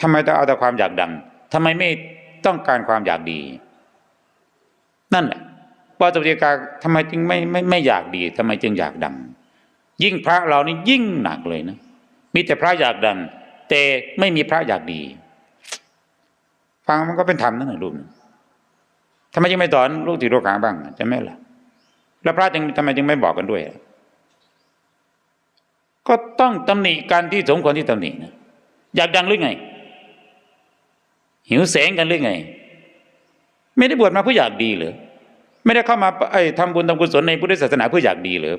ทำไมต้องเอาแต่ความอยากดังทำไมไม่ต้องการความอยากดี นั่นแหละปาตุติกาทำไมจึงไม่ไม่ไม่อยากดีทำไมจึงอยากดัง ยิ่งพระเรานี่ยิ่งหนักเลยนะ มีแต่พระอยากดัง แต่ไม่มีพระอยากดี ฟังมันก็เป็นธรรมนั่นแหละลูกทำไมยังไม่สอนลูกติดโลกาบ้างจะไหมล่ะ แล้วพระจึงทำไมจึงไม่บอกกันด้วย ก็ต้องตำหนิการที่สมควรที่ตำหนินะอยากดังหรือไง หิวแสงกันหรือไง ไม่ได้บวชมาเพื่ออยากดีหรือไม่ได้เข้ามาไอ้ทำบุญทำกุศลในพุทธศาสนาเพื่ออยากดีหรือ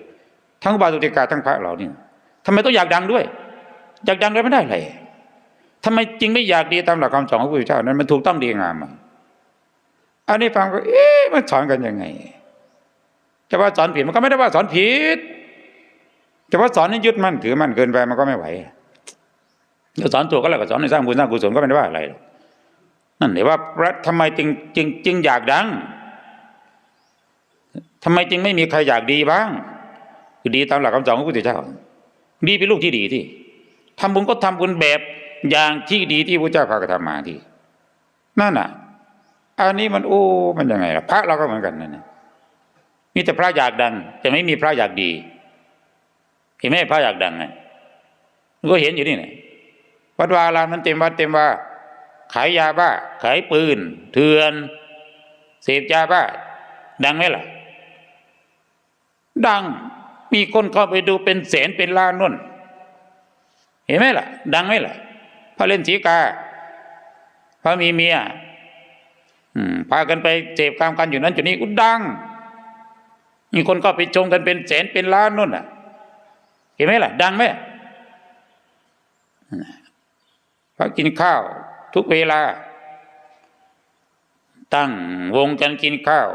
ทั้งบาตุติกาทั้งพระเราเนี่ยทำไมต้องอยากดังด้วย อยากดังแล้วไม่ได้เลยทำไมจริงไม่อยากดีตามหลักคำสอนของพระพุทธเจ้านั้นมันถูกต้องดีงามอะอันนี้ฟังก็เอ๊ะมันสอนกันยังไงจะว่าสอนผิดมันก็ไม่ได้ว่าสอนผิดจะว่าสอนให้ยึดมั่นถือมั่นเกินไปมันก็ไม่ไหวจะสอนตัวก็แล้วก็สอนให้สร้างบุญสร้างกุศลก็ไม่ได้ว่าอะไรหรอก นั่นเดี๋ยว่าพระทำไมจึงจึงจึงอยากดังทำไมจึงไม่มีใครอยากดีบ้าง คือดีตามหลักคำสอนของพระพุทธเจ้า ดีเป็นลูกที่ดีที่ทำบุญก็ทำบุญแบบอย่างที่ดีที่พระเจ้าพากระทำมาที่นั่นน่ะ อันนี้มันโอ้มันยังไงล่ะพระเราก็เหมือนกันนั่นนะมีแต่พระอยากดังแต่ไม่มีพระอยากดีเห็นไหมพระอยากดังไงก็เห็นอยู่นี่นะวัดวาอามนั้นเต็มวัดเต็มว่า ขายยาบ้า ขายปืน เถื่อน เสพยาบ้า ดังไหมล่ะ ดังมีคนเข้าไปดูเป็นแสนเป็นล้านนุ่น เห็นไหมล่ะ ดังไหมล่ะพระเล่นสีกาพระมีเมียพากันไปเสพกามกันอยู่นั้นจุดนี้ก็ดัง มีคนก็ไปชมกันเป็นแสนเป็นล้านนู่นอะ เห็นไหมล่ะ ดังไหมพระกินข้าว ทุกเวลา ตั้งวงกันกินข้าว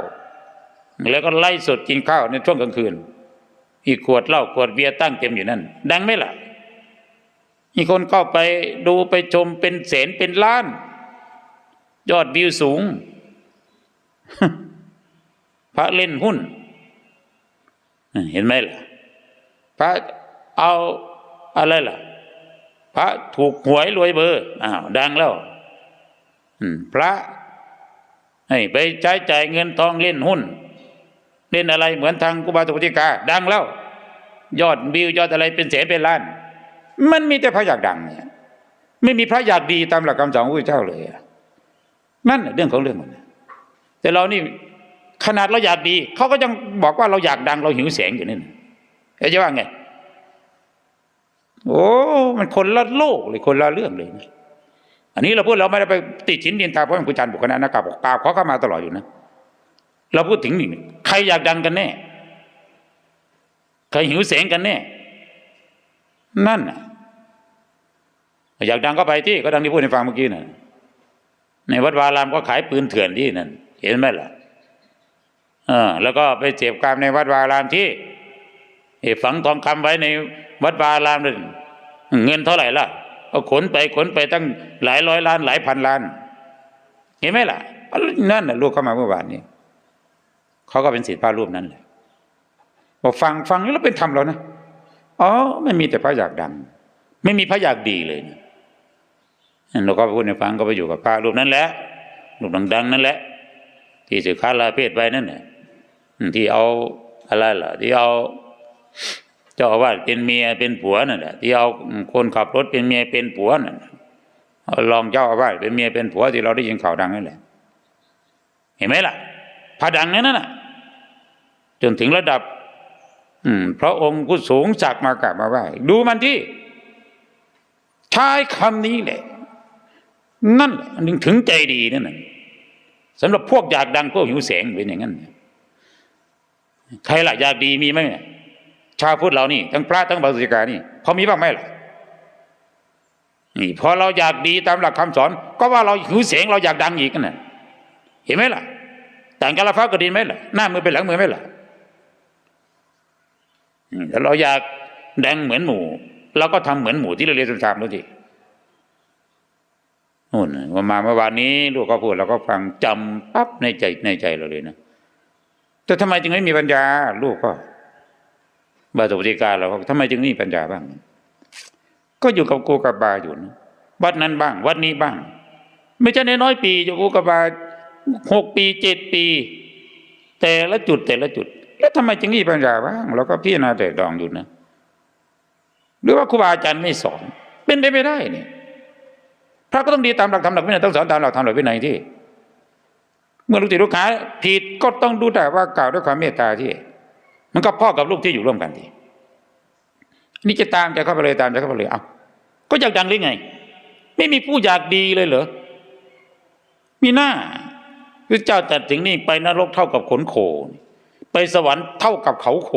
แล้วก็ไล่สดกินข้าวในช่วงกลางคืน อีกขวดเหล้าขวดเบียร์ตั้งเต็มอยู่นั่น ดังไหมล่ะมีคนเข้าไปดูไปชมเป็นแสนเป็นล้าน ยอดวิวสูง พระเล่นหุ้น เห็นไหมล่ะ พระเอาอะไรล่ะ พระถูกหวยรวยเบอร์อ้าวดังแล้วพระให้ไปใช้จ่ายเงินทองเล่นหุ้น เล่นอะไรเหมือนทางกุบาตุปฏิกา ดังแล้ว ยอดวิวยอดอะไรเป็นแสนเป็นล้าน มันมีแต่พระอยากดังเนี่ยไม่มีพระอยากดีตามหลักคำสอนของพระเจ้าเลยนั่นเรื่องของเรื่องมันแต่เรานี่ขนาดเราอยากดีเขาก็ยังบอกว่าเราอยากดังเราหิวแสงอยู่นี่เอ๊ะจะว่าไง โอ้มันคนละโลกเลยคนละเรื่องเลยนะอันนี้เราพูดเราไม่ได้ไปติดชิ้นดินตาเพราะมันกุจันบุคคลนะกราบกกราบเขาเข้ามาตลอดอยู่นะเราพูดถึงนี่ใครอยากดังกันแน่ใครหิวแสงกันแน่นั่นน่ะอยากดังก็ไปที่ก็ดังที่พูดในฟังเมื่อกี้น่ะในวัดวารามก็ขายปืนเถื่อนที่นั่นเห็นไหมล่ะเออแล้วก็ไปเจ็บกรรมในวัดวารามที่ฝังทองคำไว้ใน วัดวารามนั่นเงินเท่าไหร่ล่ะเอาขนไปขนไปตั้งหลายร้อยล้าน หลายพันล้าน เห็นไหมล่ะนั่นน่ะลูกเข้ามาเมื่อวานนี้เขาก็เป็นศิษย์พระรูปนั้นเลยบอกฟังฟังแล้วเป็นธรรมแล้วนะอ๋อไม่มีแต่พระอยากดัง ไม่มีพระอยากดีเลยนะเราก็ไปพูดในฟังก็ไปอยู่กับพระรูปนั้นแหละรูปดังๆนั่นแหละ ที่สึกขาลาเพศไปนั่นแหละที่เอาอะไรล่ะที่เอา เจ้าอาวาสเป็นเมียเป็นผัวนั่นแหละที่เอาคนขับรถเป็นเมียเป็นผัวนั่นเองเจ้าอาวาสเป็นเมียเป็นผัวที่เราได้ยินข่าวดังนั่นแหละ เห็นไหมล่ะพระดังนั้นน่ะ จนถึงระดับ อืมพระองค์ผู้สูงศักดิ์มากราบมาไหว้ดูมันที่ใช้คำนี้แหละนั่นแหละนึงถึงใจดีนั่นน่ะสำหรับพวกอยากดังพวกหิวแสงเป็นอย่างนั้นใครล่ะอยากดีมีไหม ชาวพุทธเรานี่ ทั้งพระทั้งบาสิกานี่พอมีบ้างไหมล่ะนี่พอเราอยากดีตามหลักคำสอน ก็ว่าเราหิวแสงเราอยากดังอีกนั่นน่ะเห็นไหมล่ะ ต่างกันละฟ้าก็ดินไหมล่ะ หน้ามือเป็นหลังมือไหมล่ะแต่เราอยากดังเหมือนหมูเราก็ทำเหมือนหมูที่เราเรียนสุนทรดูทีนู่นมาเมื่อวานนี้ลูกก็พูดเราก็ฟังจำปั๊บในใจในใจเราเลยนะแต่ทำไมจึงไม่มีปัญญา ลูกก็ บาสุปฏิการเราทำไมจึงไม่มีปัญญาบ้าง ก็อยู่กับกูกับบาอยู่นะวัดนั้นบ้าง วัดนี้บ้าง ไม่ใช่น้อยปีอยู่กูกบบาหกปีเจ็ดปี แต่ละจุดแต่ละจุด แล้วทำไมจึงมีปัญญาบ้างเราก็พิจารณาแต่ดองอยู่นะหรือว่าครูบาอาจารย์ไม่สอน เป็นไปไม่ได้เนี่ยพระก็ต้องดีตามหลักธรรมหลักวินัยต้องสอนตามหลักธรรมหลักวินัยที่ เมื่อลูกศิษย์ลูกหาผิดก็ต้องดูแต่ว่ากล่าวด้วยความเมตตาที่ มันก็พ่อกับลูกที่อยู่ร่วมกันทีนี่จะตามจะเข้าไปเลยตามจะเข้าไปเลยเอาก็อยากดังหรือไง ไม่มีผู้อยากดีเลยเหรอมีหน้าพระเจ้าตัดถึงนี่ไปนรกเท่ากับขนโขไปสวรรค์เท่ากับเขาโข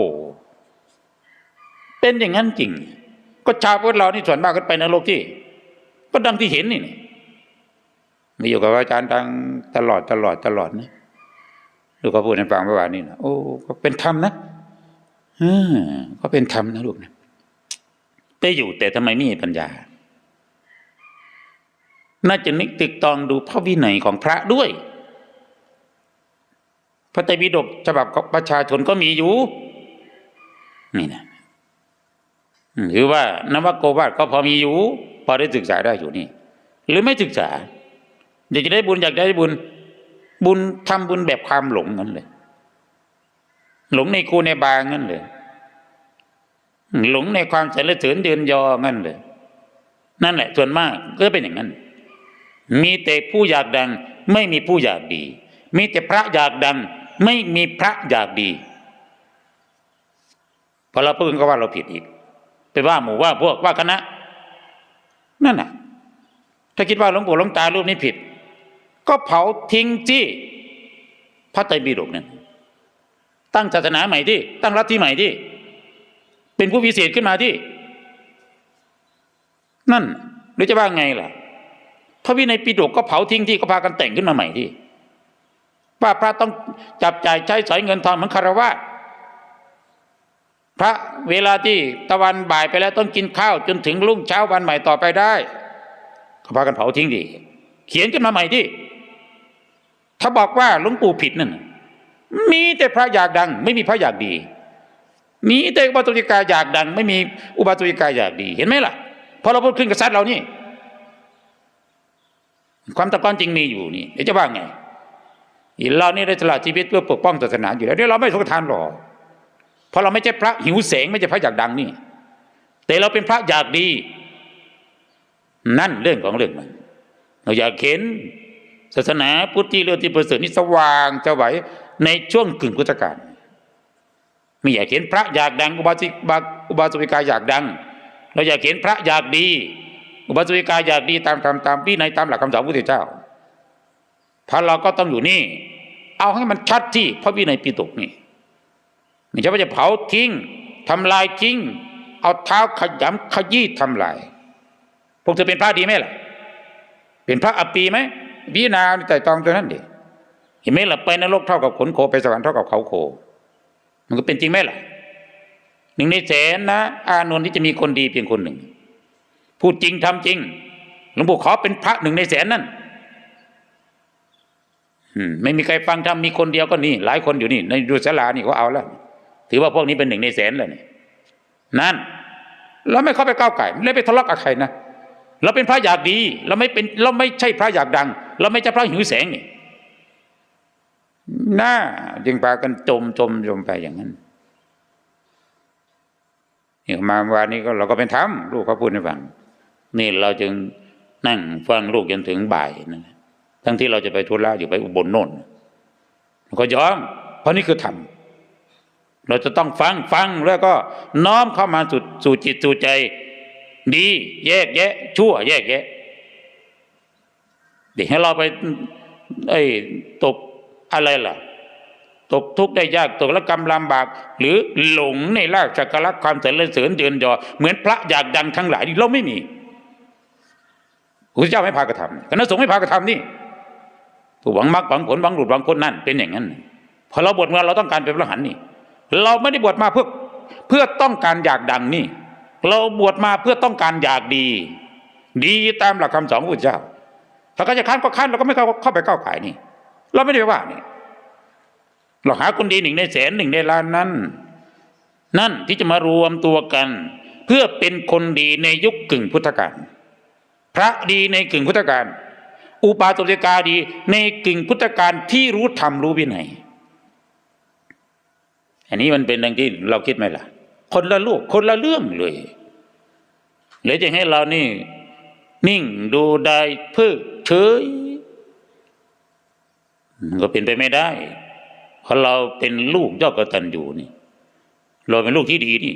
เป็นอย่างนั้นจริง ก็ชาวพุทธเรานี่ส่วนมากก็ไปนรกที่ ก็ดังที่เห็นนี่มีอยู่กับอาจารย์ดังตลอดตลอดตลอดนะลูกก็พูดให้ฟังเมื่อวานนี้นะโอ้ก็เป็นธรรมนะ ก็เป็นธรรมนะลูกนะไปอยู่แต่ทำไมไม่มีปัญญา น่าจะนึกตึกตองดูพระวินัยของพระด้วย พระไตรปิฎกฉบับของประชาชนก็มีอยู่ นี่นะหรือว่านวโกวาทก็พอมีอยู่ พอได้ศึกษาได้อยู่นี่ หรือไม่ศึกษาอยากจะได้บุญอยากได้บุญ บุญทำบุญแบบความหลงงั้นเลย หลงในครูในบางั้นเลยหลงในความสรรเสริญเดินยองั้นเลยนั่นแหละ ส่วนมากก็เป็นอย่างนั้น มีแต่ผู้อยากดัง ไม่มีผู้อยากดี มีแต่พระอยากดัง ไม่มีพระอยากดีพอเราพูดก็ว่าเราผิดอีก ไปว่าหมู่ว่าพวกว่าคณะ นั่นน่ะ ถ้าคิดว่าหลวงปู่หลวงตารูปนี้ผิด ก็เผาทิ้งที่พระไตรปิฎกนั่น ตั้งศาสนาใหม่ที่ ตั้งรัฐที่ใหม่ที่ เป็นผู้พิเศษขึ้นมาที่ นั่นหรือจะว่าไงล่ะพระวินัยปิฎกก็เผาทิ้งที่ก็พากันแต่งขึ้นมาใหม่ที่ว่าพระต้องจับจ่ายใช้สอยเงินทองเหมือนคารวะพระเวลาที่ตะวันบ่ายไปแล้วต้องกินข้าว จนถึงรุ่งเช้าวันใหม่ต่อไปได้ก็พากันเผาทิ้งดิเขียนขึ้นมาใหม่ที่ ถ้าบอกว่าหลวงปู่ผิดนั่น มีแต่พระอยากดัง ไม่มีพระอยากดี มีแต่อุบาตุจิกาอยากดัง ไม่มีอุบาตุจิกาอยากดี เห็นไหมล่ะพอเราพูดขึ้นกับซัดเรานี่ ความตะกอนจริงมีอยู่นี่เดี๋ยวจะว่าไงเรานี่ได้สละชีวิตเพื่อปกป้องศาสนาอยู่แล้วเดี๋ยเราไม่สงทานหรอกเพราะเราไม่ใช่พระหิวแสงไม่ใช่พระอยากดังนี่ แต่เราเป็นพระอยากดี นั่นเรื่องของเรื่องมันเราอยากเห็นศาสนาพุทธที่เรื่องที่ประเสริฐนี่สว่างจะไหว ในช่วงกึ่งพุทธกาลไม่อยากเห็นพระอยากดังอุบาสิกอุบาสิกาอยากดัง เราอยากเห็นพระอยากดี อุบาสิกาอยากดีตามตามตามพี่ในตามหลักคำสอนพระพุทธเจ้าพระเราก็ต้องอยู่นี่ เอาให้มันชัดที่พระวินัยปิฎกนี่ไม่ใช่ว่าจะเผาทิ้งทำลายทิ้ง เอาเท้าขยำขยี้ทำลายพวกเธอเป็นพระดีไหมล่ะ เป็นพระอปีไหมพิจาณาแต่ตองตัวนั้นดิ ห็นไหมล่ะไปนรกเท่ากับขนโคไปสวรรค์เท่ากับเขาโค มันก็เป็นจริงไหมล่ะหนึ่งในแสนนะ อานนท์ที่จะมีคนดีเพียงคนหนึ่ง พูดจริงทำจริงหลวงปู่ขอเป็นพระหนึ่งในแสนนั่นไม่มีใครฟังทำมีคนเดียวก็นี่ หลายคนอยู่นี่ ในดูสลานี่เขาเอาแล้ว ถือว่าพวกนี้เป็นหนึ่งในแสนเลยนี่นั่นเราไม่เข้าไปก้าวไก่ไม่ไปทะเลาะกับใครนะเราเป็นพระอยากดี เราไม่เป็นเราไม่ใช่พระอยากดัง เราไม่ใช่พระหิวแสงนี่ น่าจึงพากันจมจมจมไปอย่างนั้นนี่มาวันนี้ก็เราก็เป็นธรรมลูกเขาพูดให้ฟังนี่เราจึงนั่งฟังลูกจนถึงบ่ายนะทั้งที่เราจะไปทุระอยู่ไปอุบลโน่นก็ยอม เพราะนี่คือธรรมเราจะต้องฟังฟังแล้วก็น้อมเข้ามาสู่สู่จิตสู่ใจ ดี แยกแยะ ชั่ว แยกแยะเดี๋ยวให้เราไปไอ้ตก อะไรล่ะ ตกทุกข์ได้ยากตกละกรรมลำบาก หรือหลงในลากจักรลักความเสริญเสริญเดินยอ เหมือนพระอยากดังทั้งหลายนี่เราไม่มีพระเจ้าไม่พากระทำคณะสงฆ์ไม่พากระทำนี่ผู้หวังมรรคหวังผลหวังหลุดหวังพ้นนั่นเป็นอย่างนั้นพอเราบวชมาเราต้องการเป็นพระหันนี่ เราไม่ได้บวชมาเพื่อเพื่อต้องการอยากดังนี่ เราบวชมาเพื่อต้องการอยากดี ดีตามหลักคำสอนพระเจ้าถ้าเขาจะค้านก็ค้านเราก็ไม่เข้าเข้าไปก้าวไก่นี่ เราไม่ได้ว่านี่เราหาคนดีหนึ่งในแสนหนึ่งในล้านนั้น นั่นที่จะมารวมตัวกัน เพื่อเป็นคนดีในยุคกึ่งพุทธกาลพระดีในกึ่งพุทธการอุปาสกาดีในกึ่งพุทธการที่รู้ธรรมรู้วินัยอันนี้มันเป็นดังที่เราคิดไหมล่ะ คนละลูกคนละเรื่องเลยหรือจะให้เรานี่ นิ่งดูได้เพิกเฉย ก็เป็นไปไม่ได้ เพราะเราเป็นลูกยอดกตัญญูนี่ เราเป็นลูกที่ดีนี่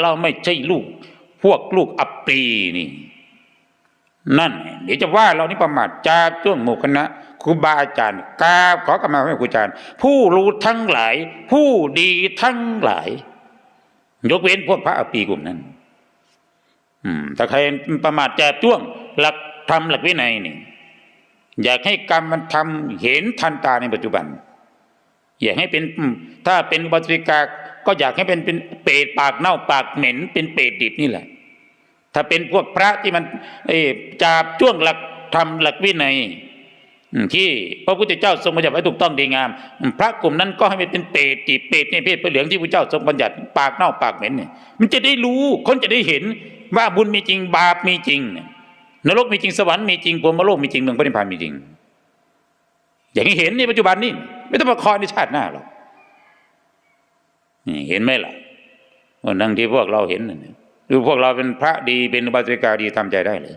เราไม่ใช่ลูก พวกลูกอัปปีนี่ นั่น เดี๋ยวจะว่าเรานี่ประมาทจาบจ้วงหมู่คณะครูบาอาจารย์กราบขอกรรมาให้ครูอาจารย์ ผู้รู้ทั้งหลาย ผู้ดีทั้งหลาย ยกเว้นพวกพระอัปปีกลุ่มนั้น อืม ถ้าใครประมาทจาบจ้วง หลักธรรมหลักวินัยนี่ อยากให้กรรมมันทำเห็นทันตาในปัจจุบัน อยากให้เป็นถ้าเป็นวัตริกาก็อยากให้เป็นเป็นเปรตปากเน่าปากเหม็น เป็นเปรตดิบนี่แหละ ถ้าเป็นพวกพระที่มันเออจาบจ้วงหลักธรรมหลักวินัยที่พระพุทธเจ้าทรงบัญญัติไว้ถูกต้องดีงาม พระกลุ่มนั้นก็ให้มันเป็นเปรตดิบเปรตในเพศพระเหลืองที่พระเจ้าทรงบัญญัติปากเน่าปากเหม็นเนี่ยมันจะได้รู้คนจะได้เห็นว่าบุญมีจริงบาปมีจริงเนี่ย นรกมีจริงสวรรค์มีจริงพรหมโลกมีจริงเมืองพระนิพพานมีจริง อย่างนี้เห็นในปัจจุบันนี่ไม่ต้องมาคอยในชาติหน้าหรอกนี่เห็นไหมล่ะว่านั่งที่พวกเราเห็นนี่คือพวกเราเป็นพระดีเป็นอุบาสิกาดีทำใจได้เลย